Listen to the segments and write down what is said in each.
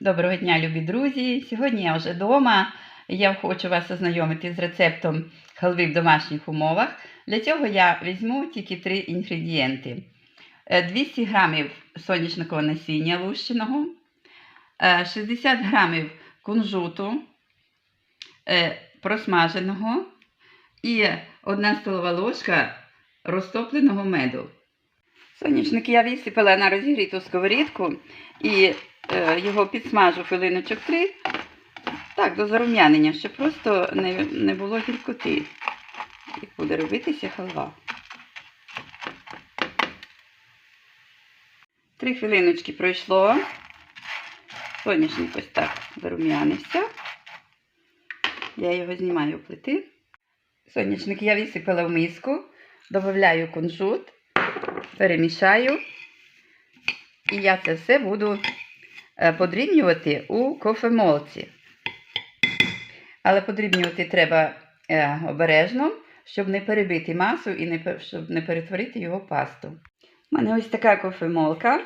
Доброго дня, любі друзі! Сьогодні я вже вдома. Я хочу вас ознайомити з рецептом халви в домашніх умовах. Для цього я візьму тільки три інгредієнти: Е, 200 грамів соняшникового насіння лущеного, е, 60 грамів кунжуту е, просмаженого і 1 столова ложка розтопленого меду. Соняшник я висипала на розігріту сковорідку і е, його підсмажу хвилиночок три. Так, до зарум'янення, щоб просто не, не було гіркоти. Як буде робитися халва. Три хвилиночки пройшло. Соняшник ось так зарум'янився. Я його знімаю в плити. Соняшник я висипала в миску, додаю кунжут, перемішаю. І я це все буду е, подрібнювати у кофемолці. Але подрібнювати треба е, обережно, щоб не перебити масу і щоб не перетворити його в пасту. У мене ось така кофемолка.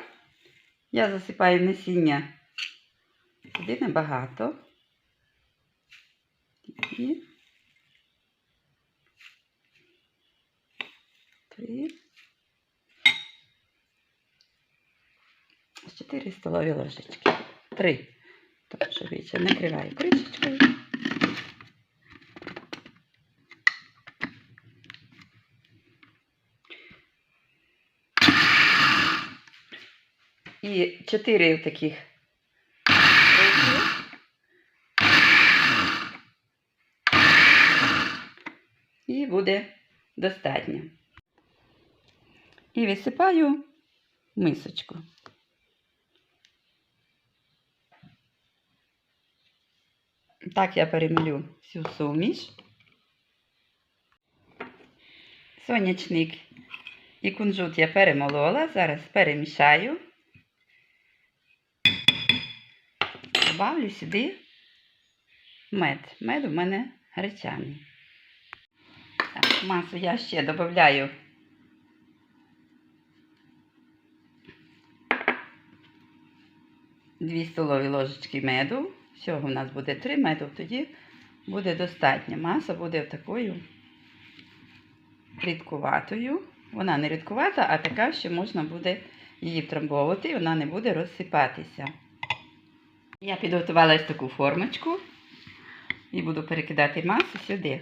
Я засипаю насіння сюди небагато. І 4 столові ложечки. 3. Тому що більше накриваю кришечкою. І 4 таких. І буде достатньо. І висипаю мисочку. Так я перемілю всю суміш. Сонячник і кунжут я перемолола. Зараз перемішаю. Добавлю сюди мед. Мед у мене гречаний. Масу я ще додаю дві столові ложечки меду. Всього в нас буде 3 метри, тоді буде достатньо. Маса буде такою рідкуватою. Вона не рідкувата, а така, що можна буде її втрамбовувати, і вона не буде розсипатися. Я підготувала ось таку формочку і буду перекидати масу сюди.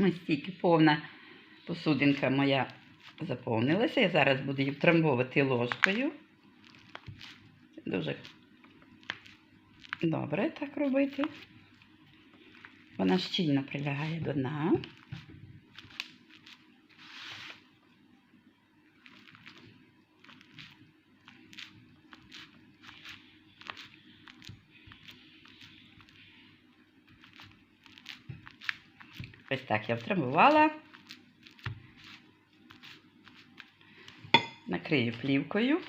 Ось тільки повна посудинка моя заповнилася. Я зараз буду її втрамбовувати ложкою. Дуже добре так робити. Вона щільно прилягає до дна. Ось так я втрамбувала. Накрию плівкою.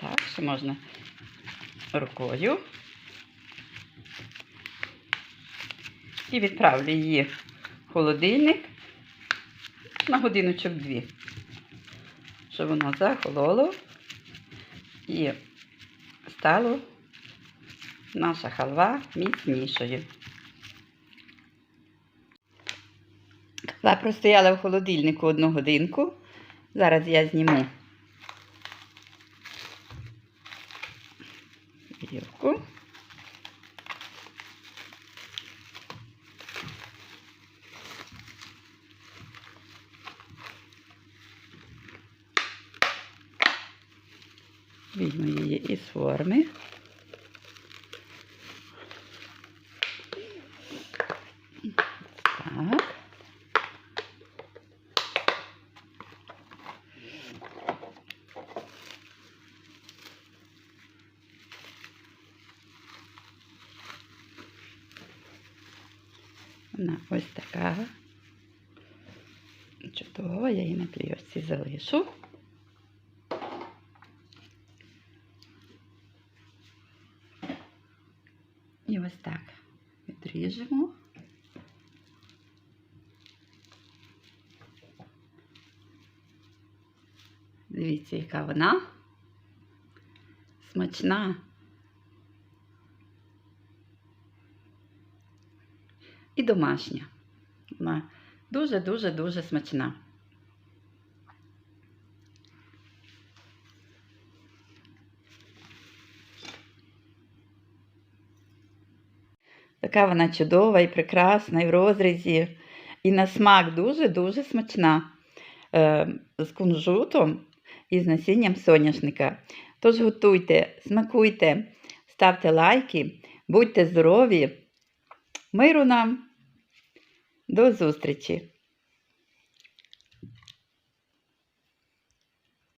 Так, ще можна рукою. І відправлю її холодильник на годиночок дві, щоб воно захололо і стало наша халва міцнішою. Халва простояла в холодильнику одну годинку. Зараз я зніму гірку. Візьму її із форми. Так. Вона ось така Чудово, я її на плівочці залишу. І ось так відріжемо. Дивіться, яка вона смачна. І домашня. Вона дуже-дуже-дуже смачна. Така вона чудова і прекрасна, і в розрізі, і на смак дуже-дуже смачна. Е, з кунжутом і з насінням соняшника. Тож готуйте, смакуйте, ставте лайки, будьте здорові. Миру нам. До зустрічі!